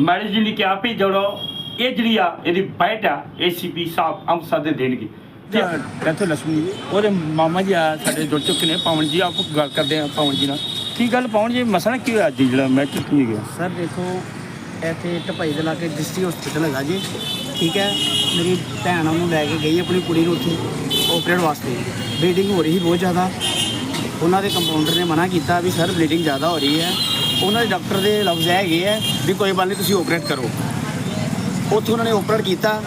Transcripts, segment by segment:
Madam ਜੀ ਨੇ ਕਿਹਾ ਵੀ ਜਦੋਂ ਇਹ ਜਿਹੜੀ ਆ ਇਹਦੀ ਬਾਈਟ ਆ ਏਸੀਪੀ ਸਾਹਿਬ ਅੰਮ੍ਰਿਤਸਰ ਦੇ ਦੇਣਗੇ। ਇੱਥੇ ਲక్ష్ਮੀ ਜੀ ਉਹਦੇ ਮਾਮਾ ਜੀ ਆ ਸਾਡੇ ਜੁੜ ਚੁੱਕੇ ਨੇ ਪਵਨ ਜੀ ਆਪ ਗੱਲ ਕਰਦੇ ਆ ਪਵਨ ਜੀ ਨਾਲ। ਕੀ ਗੱਲ ਪਵਨ ਜੀ ਮਸਲਾ ਕੀ ਹੋਇਆ ਜੀ ਜਿਹੜਾ ਮੈਂ ਕੀ ਗਿਆ? ਸਰ ਦੇਖੋ ਇੱਥੇ ਢਪਾਈ ਦੇ ਲਾਗੇ ਡਿਸਟ੍ਰਿਕਟ ਹਸਪੀਟਲ ਹੈਗਾ ਜੀ। ਠੀਕ ਹੈ? ਮੇਰੀ ਭੈਣ ਉਹਨੂੰ ਲੈ ਕੇ ਗਈ ਆਪਣੀ ਕੁੜੀ ਨੂੰ ਉੱਥੇ ਆਪਰੇਟ ਵਾਸਤੇ। ਬਲੀਡਿੰਗ ਹੋ ਰਹੀ ਸੀ ਬਹੁਤ ਜ਼ਿਆਦਾ। ਉਹਨਾਂ ਦੇ ਕੰਪਾਊਂਡਰ ਨੇ ਮਨਾ ਕੀਤਾ ਵੀ ਸਰ ਬਲੀਡਿੰਗ ਜ਼ਿਆਦਾ ਹੋ ਰਹੀ ਹੈ। ਉਹਨਾਂ ਦੇ ਡਾਕਟਰ ਦੇ ਲਫ਼ਜ਼ ਹੈਗੇ ਹੈ ਵੀ ਕੋਈ ਗੱਲ ਨਹੀਂ ਤੁਸੀਂ ਆਪਰੇਟ ਕਰੋ। ਉੱਥੇ ਉਹਨਾਂ ਨੇ ਆਪਰੇਟ ਕੀਤਾ।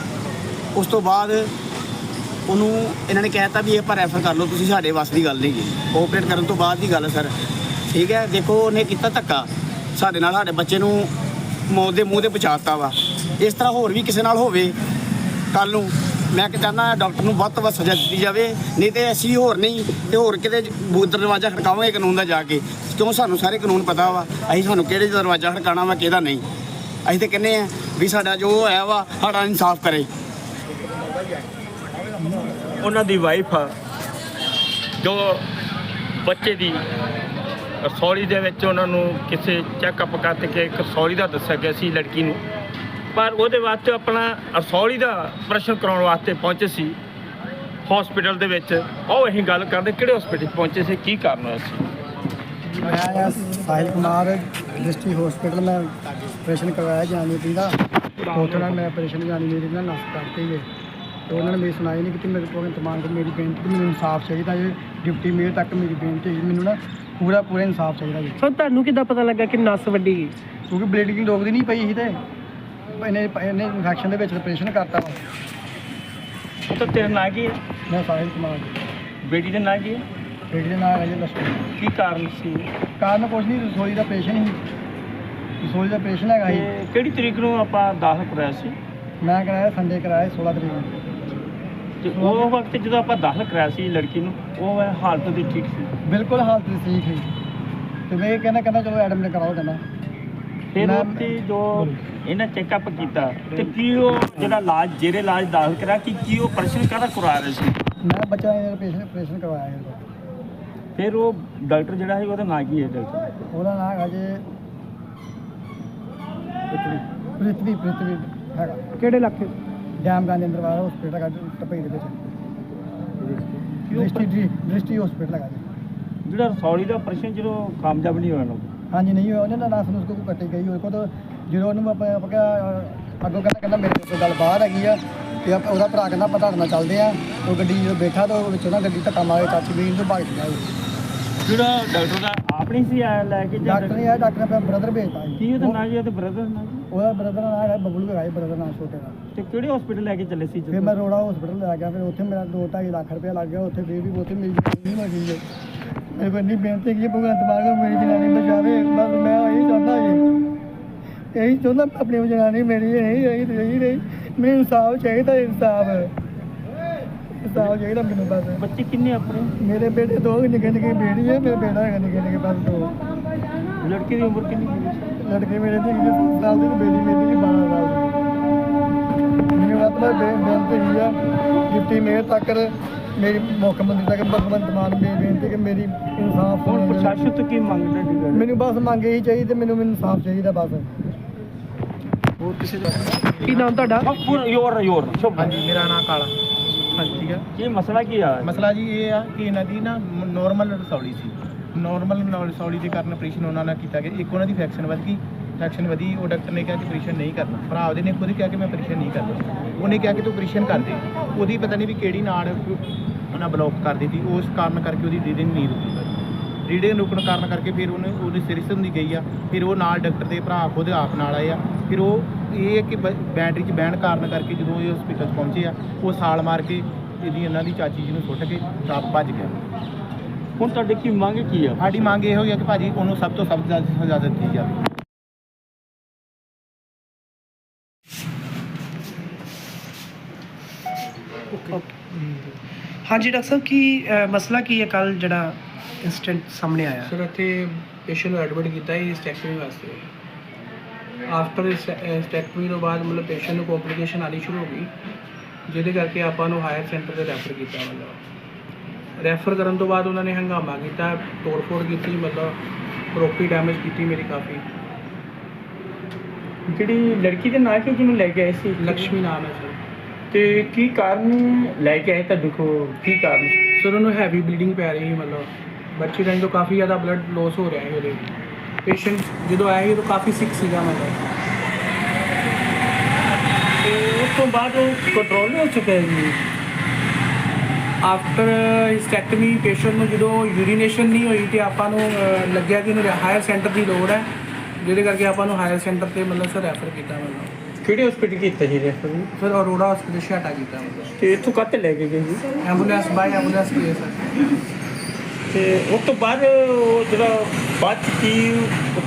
ਉਸ ਤੋਂ ਬਾਅਦ ਉਹਨੂੰ ਇਹਨਾਂ ਨੇ ਕਹਿਤਾ ਵੀ ਇਹ ਪਰ ਰੈਫਰ ਕਰ ਲਓ, ਤੁਸੀਂ ਸਾਡੇ ਵੱਸ ਦੀ ਗੱਲ ਨਹੀਂ ਗੀ। ਆਪਰੇਟ ਕਰਨ ਤੋਂ ਬਾਅਦ ਦੀ ਗੱਲ ਸਰ। ਠੀਕ ਹੈ? ਦੇਖੋ, ਉਹਨੇ ਕੀਤਾ ਧੱਕਾ। ਸਾਡੇ ਨਾਲ ਸਾਡੇ ਬੱਚੇ ਨੂੰ ਮੌਤ ਦੇ ਮੂੰਹ ਤੇ ਪਹੁੰਚਾਤਾ ਵਾ। ਇਸ ਤਰ੍ਹਾਂ ਹੋਰ ਵੀ ਕਿਸੇ ਨਾਲ ਹੋਵੇ ਕੱਲ ਨੂੰ ਮੈਂ ਕਿ ਚਾਹੁੰਦਾ ਡਾਕਟਰ ਨੂੰ ਵੱਧ ਤੋਂ ਵੱਧ ਸਜ਼ਾ ਦਿੱਤੀ ਜਾਵੇ, ਨਹੀਂ ਤੇ ਅਸੀਂ ਹੋਰ ਨਹੀਂ, ਤੇ ਹੋਰ ਕਿਤੇ ਬੂਤ ਦਰਵਾਜ਼ਾ ਖੜਕਾਵਾਂਗੇ ਕਾਨੂੰਨ ਦਾ ਜਾ ਕੇ। ਕਿਉਂ ਸਾਨੂੰ ਸਾਰੇ ਕਾਨੂੰਨ ਪਤਾ ਵਾ? ਅਸੀਂ ਸਾਨੂੰ ਕਿਹੜੇ ਦਰਵਾਜ਼ਾ ਖੜਕਾਣਾ ਵਾ, ਕਿਹਦਾ ਨਹੀਂ? ਅਸੀਂ ਤੇ ਕਹਿੰਦੇ ਆ ਵੀ ਸਾਡਾ ਜੋ ਹੋਇਆ ਵਾ, ਸਾਡਾ ਇਨਸਾਫ ਕਰੇ। ਉਹਨਾਂ ਦੀ ਵਾਈਫ ਆ, ਜੋ ਬੱਚੇ ਦੀ ਸੌਰੀ ਦੇ ਵਿੱਚ ਉਹਨਾਂ ਨੂੰ ਕਿਸੇ ਚੈੱਕਅਪ ਕਰਕੇ ਕਿ ਇੱਕ ਰਸੌਲੀ ਦਾ ਦੱਸਿਆ ਗਿਆ ਸੀ ਲੜਕੀ ਨੂੰ। ਪਰ ਉਹਦੇ ਵਾਸਤੇ ਆਪਣਾ ਰਸੌਲੀ ਦਾ ਪ੍ਰਸ਼ਨ ਕਰਾਉਣ ਵਾਸਤੇ ਪਹੁੰਚੇ ਸੀ ਹਸਪੀਟਲ ਦੇ ਵਿੱਚ। ਉਹ ਅਸੀਂ ਗੱਲ ਕਰਦੇ ਕਿਹੜੇ ਹਸਪੀਟਲ ਪਹੁੰਚੇ ਸੀ ਕੀ ਕਾਰਨ ਹੋਇਆ ਸੀ? ਮੈਂ ਸਾਹਿਲ ਕੁਮਾਰ ਡਿਸਟ੍ਰਿਕਟ ਹਸਪੀਟਲ ਮੈਂ ਆਪਰੇਸ਼ਨ ਕਰਵਾਇਆ ਜਾਨੀ ਪਿੰਦਾ ਉੱਥੇ ਨਾਲ ਮੈਂ ਆਪਰੇਸ਼ਨ ਜਾਨੀ ਮੇਰੀ ਨਾਲ ਨਸ ਕਰਤੀ ਗਏ। ਤੇ ਉਹਨਾਂ ਨੇ ਮੇਰੀ ਸੁਣਾਈ ਨਹੀਂ ਕਿ ਮੇਰੇ ਕੋਲ ਤਮਾਮ ਤੋਂ ਮੇਰੀ ਬੇਨਤੀ ਕਿ ਮੈਨੂੰ ਇਨਸਾਫ ਚਾਹੀਦਾ ਜੀ ਡਿਪਟੀ ਮੇਅਰ ਤੱਕ ਮੇਰੀ ਬੇਨਤੀ ਹੈ ਮੈਨੂੰ ਨਾ ਪੂਰਾ ਪੂਰਾ ਇਨਸਾਫ ਚਾਹੀਦਾ ਜੀ। ਸੋ ਤੁਹਾਨੂੰ ਕਿੱਦਾਂ ਪਤਾ ਲੱਗਾ ਕਿ ਨਸ ਵੱਡੀ ਕਿਉਂਕਿ ਬਲੀਡਿੰਗ ਰੋਕਦੀ ਨਹੀਂ ਪਈ ਸੀ ਤੇ। ਇਹਨੇ ਇਹਨੇ ਇਨਫੈਕਸ਼ਨ ਦੇ ਵਿੱਚ ਆਪਰੇਸ਼ਨ ਕਰਤਾ ਵਾ। ਉਹ ਤਾਂ ਤੇਰਾ ਨਾਂ ਕੀ ਹੈ? ਮੈਂ ਸਾਹਿਲ ਕੁਮਾਰ। ਬੇਟੀ ਦਾ ਨਾਂ ਕੀ ਹੈ? ਬੇਟੀ ਦੇ ਨਾਲ ਹੈ ਜੀ ਦੱਸੋ ਕੀ ਕਾਰਨ ਸੀ? ਕਾਰਨ ਕੁਛ ਨਹੀਂ ਰਸੋਈ ਦਾ ਆਪਰੇਸ਼ਨ ਸੀ। ਰਸੋਈ ਦਾ ਆਪਰੇਸ਼ਨ ਹੈਗਾ ਸੀ। ਤੇ ਕਿਹੜੀ ਤਰੀਕ ਨੂੰ ਆਪਾਂ ਦਾਖਲ ਕਰਾਇਆ ਸੀ? ਮੈਂ ਕਰਾਇਆ ਸੰਡੇ ਕਰਾਇਆ 16 ਤਰੀਕ ਨੂੰ। ਤੇ ਉਹ ਵਕਤ ਜਦੋਂ ਆਪਾਂ ਦਾਖਲ ਕਰਾਇਆ ਸੀ ਲੜਕੀ ਨੂੰ ਉਹ ਹਾਲਤ ਦੀ ਠੀਕ ਸੀ? ਬਿਲਕੁਲ ਹਾਲਤ ਠੀਕ ਹੈ ਤੇ ਮੈਂ ਇਹ ਕਹਿੰਦਾ ਕਹਿੰਦਾ ਚਲੋ ਐਡਮਿਟ ਕਰਾਓ ਕਹਿੰਦਾ। ਫਿਰ ਉੱਥੇ ਜੋ ਇਹਨਾਂ ਚੈੱਕਅਪ ਕੀਤਾ ਤੇ ਕੀ ਉਹ ਜਿਹੜਾ ਇਲਾਜ ਜਿਹੜੇ ਇਲਾਜ ਦਾਖਲ ਕਰਾ ਕਿ ਕੀ ਉਹ ਪ੍ਰਸ਼ਨ ਕਾਹਦਾ ਕਰਵਾ ਰਹੇ ਸੀ? ਮੈਂ ਬੱਚਾ ਇਹਦਾ ਆਪਰੇਸ਼ਨ ਆਪਰੇਸ਼ਨ ਕਰਵਾਇਆ ਇਹਦਾ। ਫਿਰ ਉਹ ਡਾਕਟਰ ਜਿਹੜਾ ਹੈ ਉਹਦਾ ਨਾਂ ਕੀ ਹੈ ਡਾਕਟਰ? ਉਹਦਾ ਨਾਮ ਹੈਗਾ ਜੀ ਪ੍ਰਿਥਵੀ। ਪ੍ਰਿਥਵੀ ਹੈਗਾ। ਕਿਹੜੇ ਇਲਾਕੇ? ਡੈਮ ਗਾਂਧੀ ਅੰਦਰਵਾਰ ਹਸਪੀਟਲ ਹੈਗਾ ਟਪਈ ਦੇ ਵਿੱਚ। ਦ੍ਰਿਸ਼ਟੀ ਦ੍ਰਿਸ਼ਟੀ ਹਸਪੀਟਲ ਹੈਗਾ ਜੀ। ਜਿਹੜਾ ਰਸੌਲੀ ਦਾ ਪ੍ਰਸ਼ਨ ਜਦੋਂ ਕਾਮਯਾਬ ਨਹੀਂ ਹੋਇਆ ਨਾ? ਹਾਂਜੀ ਨਹੀਂ ਹੋਇਆ ਉਹਨੇ ਨਾ ਨਸ ਨੂੰ ਕੋਈ ਕੱਟੀ ਗਈ ਉਹਦੇ ਕੋਲ ਤਾਂ ਜਦੋਂ ਉਹਨੂੰ ਆਪਾਂ ਆਪਾਂ ਕਿਹਾ ਅੱਗੋਂ ਕਹਿੰਦਾ ਕਹਿੰਦਾ ਮੇਰੇ ਕੋਲ ਗੱਲ ਬਾਹਰ ਹੈਗੀ ਆ ਤੇ ਆਪਾਂ- ਉਹਦਾ ਭਰਾ ਕਹਿੰਦਾ ਆਪਾਂ ਤੁਹਾਡੇ ਨਾਲ ਚੱਲਦੇ ਆ। ਉਹ ਗੱਡੀ ਜਦੋਂ ਬੈਠਾ ਤਾਂ ਉਹ ਵਿੱਚੋਂ ਨਾ ਗੱਡੀ ਧੱਕਾ ਮਾਰੇ ਚਾਚੀ ਵੀਰ ਨੂੰ ਭੱਜ ਗਿਆ। ਜਿਹੜਾ ਡਾਕਟਰ ਦਾ ਆਪਣੀ ਸੀ ਆਇਆ ਲੈ ਕੇ ਡਾਕਟਰ ਨਹੀਂ ਆਇਆ ਡਾਕਟਰ ਨੇ ਆਪਣਾ ਬ੍ਰਦਰ ਭੇਜਤਾ ਕੀ ਉਹਦਾ ਨਾਂ ਜੀ ਉਹਦੇ ਬ੍ਰਦਰ ਨਾਂ ਉਹਦਾ ਬ੍ਰਦਰ ਦਾ ਨਾਮ ਹੈਗਾ ਬਬਲੂ ਹੈਗਾ ਬ੍ਰਦਰ ਨਾਮ ਛੋਟੇ ਦਾ। ਤੇ ਕਿਹੜੇ ਹਸਪੀਟਲ ਲੈ ਕੇ ਚੱਲੇ ਸੀ ਫਿਰ? ਮੈਂ ਰੋੜਾ ਹਸਪੀਟਲ ਲੈ ਗਿਆ ਫਿਰ ਉੱਥੇ ਮੇਰਾ 2.5 ਲੱਖ ਰੁਪਇਆ ਲੱਗ ਗਿਆ ਉੱਥੇ ਫਿਰ ਵੀ ਉੱਥੇ ਮੇਰੀ ਨਹੀਂ ਬਚੀ ਹੈ ਕੋਲ ਇੰਨੀ ਬੇਨਤੀ ਕੀ ਭਗਵੰਤ ਮਾਨ ਨੂੰ ਮੇਰੀ ਜਨਾਨੀ ਬਚਾਵੇ ਬਸ ਮੈਂ ਇਹੀ ਚਾਹੁੰਦਾ ਜੀ। ਇਹੀ ਚਾਹੁੰਦਾ ਆਪਣੀ ਜਨਾਨੀ ਮੇਰੀ ਇਹੀ ਰਹੀ ਰਹੀ ਰਹੀ। ਮੈਨੂੰ ਇਨਸਾਫ ਚਾਹੀਦਾ ਇਨਸਾਫ। ਇਨਸਾਫ ਚਾਹੀਦਾ ਮੈਨੂੰ ਬਸ। ਬੱਚੇ ਕਿੰਨੇ ਆਪਣੇ? ਮੇਰੇ ਬੇਟੇ ਦੋ ਨਿੱਕੇ ਨਿੱਕੇ ਬੇੜੀ ਹੈ ਮੇਰਾ ਬੇਟਾ ਹੈਗਾ ਨਿੱਕੇ ਨਿੱਕੇ ਬਸ ਦੋ। ਲੜਕੇ ਦੀ ਉਮਰ ਕਿੰਨੀ ਸੀ ਲੜਕੇ ਮੇਰੇ ਦੀ 20 ਸਾਲ ਦੀ ਤੇ ਬੇਟੀ ਮੇਰੀ ਦੀ 12 ਸਾਲ ਦੀ। ਮੈਨੂੰ ਵੱਧ ਤੋਂ ਵੱਧ ਬੇ- ਬੇਨਤੀ ਹੀ ਆ ਡਿਪਟੀ ਮੇਅਰ ਤੱਕ ਮੇਰੀ ਮੁੱਖ ਮੰਤਰੀ ਤੱਕ ਭਗਵੰਤ ਮਾਨ ਬੇ ਬੇਨਤੀ ਕਿ ਮੇਰੀ ਇਨਸਾਫ ਹੁਣ। ਪ੍ਰਸ਼ਾਸਨ ਤੋਂ ਕੀ ਮੰਗਦਾ ਜੀ? ਮੈਨੂੰ ਬਸ ਮੰਗ ਇਹੀ ਚਾਹੀਦੀ ਮੈਨੂੰ ਮੈਨੂੰ ਇਨਸਾਫ ਚਾਹੀਦਾ ਬਸ। ਹੋਰ ਕਿਸੇ ਦਾ? ਕੀ ਨਾਮ ਤੁਹਾਡਾ? ਯੋਰ ਯੋਰ ਹਾਂਜੀ ਮੇਰਾ ਨਾਮ ਕਾਲਾ। ਹਾਂਜੀ ਠੀਕ ਹੈ। ਕੀ ਮਸਲਾ ਕੀ ਆ? ਮਸਲਾ ਜੀ ਇਹ ਆ ਕਿ ਇਹਨਾਂ ਦੀ ਨਾ ਨੋਰਮਲ ਰਸੌਲੀ ਸੀ। ਨੋਰਮਲ ਰਸੌਲੀ ਦੇ ਕਾਰਨ ਆਪਰੇਸ਼ਨ ਉਹਨਾਂ ਨਾਲ ਕੀਤਾ ਗਿਆ। ਇੱਕ ਉਹਨਾਂ ਦੀ ਫੈਕਸ਼ਨ ਵਧ ਗਈ ਫੈਕਸ਼ਨ ਵਧੀ ਉਹ ਡਾਕਟਰ ਨੇ ਕਿਹਾ ਕਿ ਆਪਰੇਸ਼ਨ ਨਹੀਂ ਕਰਨਾ। ਭਰਾ ਉਹਦੇ ਨੇ ਖੁਦ ਕਿਹਾ ਕਿ ਮੈਂ ਆਪਰੇਸ਼ਨ ਨਹੀਂ ਕਰਨਾ। ਉਹਨੇ ਕਿਹਾ ਕਿ ਤੂੰ ਆਪਰੇਸ਼ਨ ਕਰ ਦੇ। ਉਹਦੀ ਪਤਾ ਨਹੀਂ ਵੀ ਕਿਹੜੀ ਨਾੜ ਉਹਨਾਂ ਬਲੌਕ ਕਰ ਦਿੱਤੀ। ਉਸ ਕਾਰਨ ਕਰਕੇ ਉਹਦੀ ਰੀਡਿੰਗ ਨਹੀਂ ਰੁਕੀ। ਰੀਡਿੰਗ ਰੁਕਣ ਕਾਰਨ ਕਰਕੇ ਫਿਰ ਉਹਨੇ ਉਹਦੀ ਸਿਰਿਸ ਹੁੰਦੀ ਗਈ ਆ। ਫਿਰ ਉਹ ਨਾਲ ਡਾਕਟਰ ਦੇ ਭਰਾ ਖੁਦ ਆਪ ਨਾਲ ਆਏ ਆ। ਫਿਰ ਉਹ ਇਹ ਹੈ ਕਿ ਬੈਟਰੀ 'ਚ ਬਹਿਣ ਕਾਰਨ ਕਰਕੇ ਜਦੋਂ ਇਹ ਹਸਪੀਟਲ 'ਚ ਪਹੁੰਚੇ ਆ ਉਹ ਸਾਲ ਮਾਰ ਕੇ ਇਹਦੀ ਇਹਨਾਂ ਦੀ ਚਾਚੀ ਜੀ ਨੂੰ ਸੁੱਟ ਕੇ ਟਰੱਕ ਭੱਜ ਗਿਆ ਹੁਣ ਤੁਹਾਡੀ ਕੀ ਮੰਗ ਕੀ ਆ? ਸਾਡੀ ਮੰਗ ਇਹ ਹੋਈ ਆ ਕਿ ਭਾਜੀ ਉਹਨੂੰ ਸਭ ਤੋਂ ਸਜ਼ਾ ਸਜ਼ਾ ਦਿੱਤੀ ਜਾਵੇ। ਹਾਂਜੀ ਡਾਕਟਰ ਸਾਹਿਬ ਕੀ ਅਹ, ਮਸਲਾ ਕੀ ਹੈ ਕੱਲ ਜਿਹੜਾ ਇਨਸੀਡੈਂਟ ਸਾਹਮਣੇ ਆਇਆ? ਸਰ ਇੱਥੇ ਪੇਸ਼ੈਂਟ ਨੂੰ ਐਡਮਿਟ ਕੀਤਾ ਹੈ ਸਟੈਕਟਮੀ ਵਾਸਤੇ। ਆਫਟਰ ਸਟੈਕਟਮੀ ਤੋਂ ਬਾਅਦ ਮਤਲਬ ਪੇਸ਼ੈਂਟ ਨੂੰ ਕੰਪਲਿਕੇਸ਼ਨ ਆਣੀ ਸ਼ੁਰੂ ਹੋ ਗਈ ਜਿਹਦੇ ਕਰਕੇ ਆਪਾਂ ਨੂੰ ਹਾਇਰ ਸੈਂਟਰ ਤੇ ਰੈਫਰ ਕੀਤਾ ਮਤਲਬ। ਰੈਫਰ ਕਰਨ ਤੋਂ ਬਾਅਦ ਉਹਨਾਂ ਨੇ ਹੰਗਾਮਾ ਕੀਤਾ ਤੋੜ-ਫੋੜ ਕੀਤੀ ਮਤਲਬ ਪ੍ਰੋਪਰਟੀ ਡੈਮੇਜ ਕੀਤੀ ਮੇਰੀ ਕਾਫੀ। ਜਿਹੜੀ ਲੜਕੀ ਦੇ ਨਾਂ ਕਿ ਜਿਹਨੂੰ ਲੈ ਕੇ ਆਏ ਸੀ? ਲక్ష్ਮੀ ਨਾਮ ਹੈ ਸਰ। ਤੇ ਕੀ ਕਾਰਨ ਲੈ ਕੇ ਆਏ ਤਾਂ ਦੇਖੋ ਕੀ ਕਾਰਨ? ਸਰ ਉਹਨੂੰ ਹੈਵੀ ਬਲੀਡਿੰਗ ਪੈ ਰਹੀ ਸੀ ਮਤਲਬ ਬੱਚੀ ਦਾ ਤੋਂ ਕਾਫੀ ਜ਼ਿਆਦਾ ਬਲੱਡ ਲੋਸ ਹੋ ਰਿਹਾ ਹੈ ਉਹਦੇ। ਪੇਸ਼ੈਂਟ ਜਦੋਂ ਆਇਆ ਸੀ ਉਦੋਂ ਕਾਫੀ ਸਿਕ ਸੀਗਾ ਮਤਲਬ। ਤੇ ਉਸ ਤੋਂ ਬਾਅਦ ਉਹ ਕੰਟਰੋਲ ਹੋ ਚੁੱਕਿਆ ਜੀ। ਆਫਟਰ ਹਿਸਟੈਕਟਮੀ ਪੇਸ਼ੈਂਟ ਨੂੰ ਜਦੋਂ ਯੂਰੀਨੇਸ਼ਨ ਨਹੀਂ ਹੋਈ ਤੇ ਆਪਾਂ ਨੂੰ ਅਹ, ਲੱਗਿਆ ਕਿ ਇਹਨੂੰ ਹਾਇਰ ਸੈਂਟਰ ਦੀ ਲੋੜ ਹੈ ਜਿਹਦੇ ਕਰਕੇ ਆਪਾਂ ਨੂੰ ਹਾਇਰ ਸੈਂਟਰ ਤੇ ਮਤਲਬ ਸਰ ਰੈਫਰ ਕੀਤਾ ਮਤਲਬ। ਕਿਹੜੇ ਹਸਪੀਟਲ ਕੀਤਾ ਜੀ? ਰੈਫਰ ਫਿਰ ਅਰੋੜਾ ਹਸਪੀਟਲ ਛਾਟਾ ਕੀਤਾ ਤੇ ਇੱਥੋਂ ਕੱਤ ਲੈ ਕੇ ਗਏ ਜੀ? ਐਂਬੂਲੈਂਸ ਬਾਈ ਐਂਬੂਲੈਂਸ ਹੈ ਸਰ। ਤੇ ਉਸ ਤੋਂ ਬਾਅਦ ਉਹ ਜਿਹੜਾ ਬਾਅਦ 'ਚ ਕੀ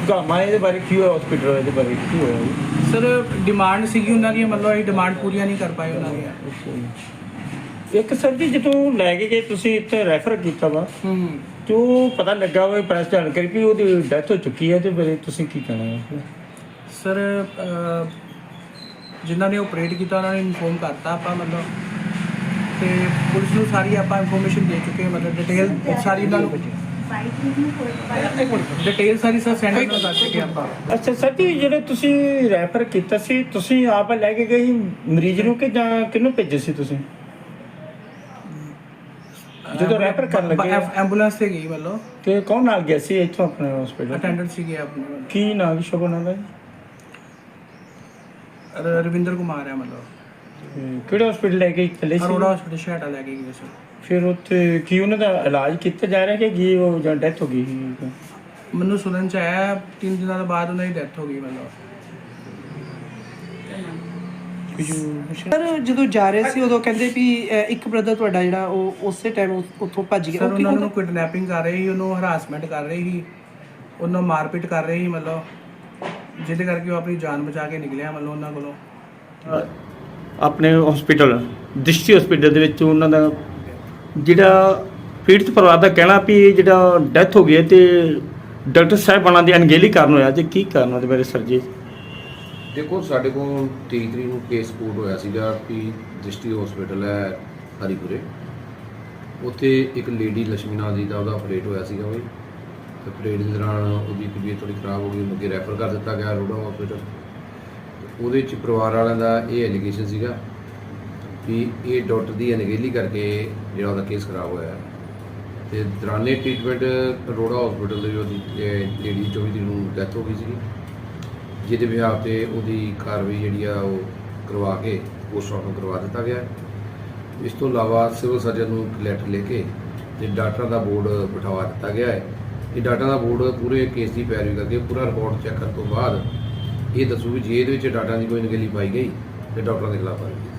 ਗਾਮਾ ਇਹਦੇ ਬਾਰੇ ਕੀ ਹੋਇਆ ਹਸਪੀਟਲ ਇਹਦੇ ਬਾਰੇ ਕੀ ਹੋਇਆ ਜੀ? ਸਰ ਡਿਮਾਂਡ ਸੀਗੀ ਉਹਨਾਂ ਦੀ ਮਤਲਬ ਅਸੀਂ ਡਿਮਾਂਡ ਪੂਰੀਆਂ ਨਹੀਂ ਕਰ ਪਾਏ ਉਹਨਾਂ ਦੀਆਂ। ਇੱਕ ਸਰ ਜੀ ਜਦੋਂ ਲੈ ਕੇ ਗਏ ਤੁਸੀਂ ਇੱਥੇ ਰੈਫਰ ਕੀਤਾ ਵਾ ਹੂੰ। ਤੇ ਉਹ ਪਤਾ ਲੱਗਾ ਵਾ ਪ੍ਰੈਸ ਜਾਣਕਾਰੀ ਕਿ ਉਹਦੀ ਡੈਥ ਹੋ ਚੁੱਕੀ ਹੈ ਤੇ ਬਾਰੇ ਤੁਸੀਂ ਕੀ ਕਹਿਣਾ ਹੈ? ਸਰ ਅਹ, ਜਿਨ੍ਹਾਂ ਨੇ ਆਪਰੇਟ ਕੀਤਾ ਉਹਨਾਂ ਨੇ ਇਨਫੋਰਮ ਕਰਤਾ ਆਪਾਂ ਮਤਲਬ ਤੇ ਪੁਲਿਸ ਨੂੰ ਸਾਰੀ ਆਪਾਂ ਇਨਫੋਰਮੇਸ਼ਨ ਦੇ ਚੁੱਕੇ ਹਾਂ, ਮਤਲਬ ਡਿਟੇਲ ਸਾਰੀ ਉਹਨਾਂ ਨੂੰ। ਡਿਟੇਲ ਸਾਰੀ ਸਰ ਸੈਂਡ ਕਰ ਹਾਂ ਆਪਾਂ। ਅੱਛਾ ਸਰ ਜੀ ਜਿਹੜੇ ਤੁਸੀਂ ਰੈਫਰ ਕੀਤਾ ਸੀ ਤੁਸੀਂ ਆਪ ਲੈ ਕੇ ਗਏ ਸੀ ਮਰੀਜ਼ ਨੂੰ ਕਿ ਜਾਂ ਕਿਹਨੂੰ ਭੇਜੇ ਸੀ ਤੁਸੀਂ? ਜਦੋਂ ਰੈਫਰ ਕਰਨ ਲੱਗੇ। ਐਂਬੂਲੈਂਸ ਤੇ ਗਈ ਮਤਲਬ। ਤੇ ਕੌਣ ਨਾਲ ਗਿਆ ਸੀ ਇੱਥੋਂ ਆਪਣੇ ਹਸਪੀਟਲ ਅਟੈਂਡੈਂਟ ਸੀਗੇ ਆਪਣੇ। ਮਤਲਬ। ਕੀ ਨਾਮ ਕੀ ਸ਼ੁਭ ਨਾਮ ਹੈ ਰ- ਰਵਿੰਦਰ ਕੁਮਾਰ ਹੈ ਮਤਲਬ। ਕਿਹੜੇ ਹਸਪੀਟਲ ਲੈ ਕੇ ਚੱਲੇ ਸੀ? ਅਰੋੜਾ ਹਸਪੀਟਲ ਛਾਟਾ ਲੈ ਕੇ ਗਏ ਸਰ ਫਿਰ ਉੱਥੇ ਕੀ ਉਹਨਾਂ ਦਾ ਇਲਾਜ ਕੀਤਾ ਜਾ ਰਿਹਾ ਕਿ ਕੀ ਉਹ ਜਾਂ ਡੈਥ ਹੋ ਗਈ? ਸੀ? ਮੈਨੂੰ ਸੁਣਨ ਚ ਆਇਆ ਤਿੰਨ ਦਿਨਾਂ ਤੋਂ ਬਾਅਦ ਉਹਨਾਂ ਦੀ ਡੈਥ ਹੋ ਗਈ ਮਤਲਬ। ਸਰ ਜਦੋਂ ਜਾ ਰਹੇ ਸੀ ਉਦੋਂ ਕਹਿੰਦੇ ਵੀ ਇੱਕ ਬ੍ਰਦਰ ਤੁਹਾਡਾ ਜਿਹੜਾ ਉਹ ਉਸੇ ਟਾਈਮ ਉੱਥੋਂ ਭੱਜ ਗਿਆ। ਸਰ ਉਹ ਕੀ ਉਹਨਾਂ ਨੂੰ? ਕਿਡਨੈਪਿੰਗ ਕਰ ਰਹੇ ਸੀ ਉਹਨੂੰ ਹਰਾਸਮੈਂਟ ਕਰ ਰਹੇ ਸੀ ਉਹਨੂੰ ਮਾਰਪੀਟ ਕਰ ਰਹੇ ਸੀ ਮਤਲਬ। ਜਿਹਦੇ ਕਰਕੇ ਉਹ ਆਪਣੀ ਜਾਨ ਬਚਾ ਕੇ ਨਿਕਲਿਆ ਮਤਲਬ ਉਹਨਾਂ ਕੋਲੋਂ। ਆਪਣੇ ਹਸਪੀਟਲ ਦ੍ਰਿਸ਼ਟੀ ਹਸਪੀਟਲ ਦੇ ਵਿੱਚ ਉਹਨਾਂ ਦਾ ਜਿਹੜਾ ਪੀੜਤ ਪਰਿਵਾਰ ਦਾ ਕਹਿਣਾ ਵੀ ਇਹ ਜਿਹੜਾ ਡੈਥ ਹੋ ਗਈ ਹੈ ਤੇ ਡਾਕਟਰ ਸਾਹਿਬਾਨਾਂ ਦੀ ਅਣਗਹਿਲੀ ਕਾਰਨ ਹੋਇਆ ਤੇ ਕੀ ਕਾਰਨ ਉਹਦੇ ਬਾਰੇ ਸਰ ਜੀ? ਦੇਖੋ ਸਾਡੇ ਕੋਲ 23 ਤਰੀਕ ਨੂੰ ਕੇਸ ਰਿਪੋਰਟ ਹੋਇਆ ਸੀਗਾ ਕਿ ਦ੍ਰਿਸ਼ਟੀ ਹਸਪੀਟਲ ਹੈ ਹਰੀਪੁਰੇ। ਉੱਥੇ ਇੱਕ ਲੇਡੀ ਲక్ష్ਮੀ ਨਾਂ ਦੀ ਦਾ ਉਹਦਾ ਆਪਰੇਟ ਹੋਇਆ ਸੀਗਾ ਬਈ ਤੇ ਪਰੇਡ ਦੇ ਦੌਰਾਨ ਉਹਦੀ ਤਬੀਅਤ ਥੋੜੀ ਖਰਾਬ ਹੋ ਗਈ, ਉਹਨੂੰ ਅੱਗੇ ਰੈਫਰ ਕਰ ਦਿੱਤਾ ਗਿਆ ਰੋੜਾ ਹਸਪੀਟਲ ਉਹਦੇ ਚ ਪਰਿਵਾਰ ਵਾਲਿਆਂ ਦਾ ਇਹ ਐਲੀਗੇਸ਼ਨ ਸੀਗਾ ਕਿ ਇਹ ਡਾਕਟਰ ਦੀ ਅਣਗਹਿਲੀ ਕਰਕੇ ਜਿਹੜਾ ਉਹਦਾ ਕੇਸ ਖਰਾਬ ਹੋਇਆ। ਹੈ। ਤੇ ਦੌਰਾਨੇ ਟ੍ਰੀਟਮੈਂਟ ਰੋੜਾ ਹਸਪੀਟਲ ਦੇ ਉਹਦੀ ਲੇਡੀ 24 ਤਰੀਕ ਨੂੰ ਡੈਥ ਹੋ ਗਈ ਸੀਗੀ। ਜਿਹਦੇ ਵਿਆਹ ਤੇ ਉਹਦੀ ਕਾਰਵਾਈ ਜਿਹੜੀ ਆ ਉਹ ਕਰਵਾ ਕੇ ਪੋਸਟਮਾਰਟਮ ਕਰਵਾ ਦਿੱਤਾ ਗਿਆ। ਇਸ ਤੋਂ ਇਲਾਵਾ ਸਿਵਲ ਸਰਜਨ ਨੂੰ ਲੈਟਰ ਲੈ ਕੇ ਤੇ ਡਾਕਟਰਾਂ ਦਾ ਬੋਰਡ ਬਿਠਾਵਾ ਦਿੱਤਾ ਗਿਆ ਹੈ। ਇਹ ਡਾਟਾ ਦਾ ਬੋਰਡ ਪੂਰੇ ਕੇਸ ਦੀ ਪੈਰਵੀ ਕਰਕੇ ਪੂਰਾ ਰਿਪੋਰਟ ਚੈੱਕ ਕਰਨ ਤੋਂ ਬਾਅਦ ਇਹ ਦੱਸੂ ਵੀ ਜੇ ਇਹਦੇ ਵਿੱਚ ਡਾਟਾ ਦੀ ਕੋਈ ਨਗਲੀ ਪਾਈ ਗਈ ਤੇ ਡਾਕਟਰਾਂ ਦੇ ਖਿਲਾਫ ਕਾਰਵਾਈ ਕੀਤੀ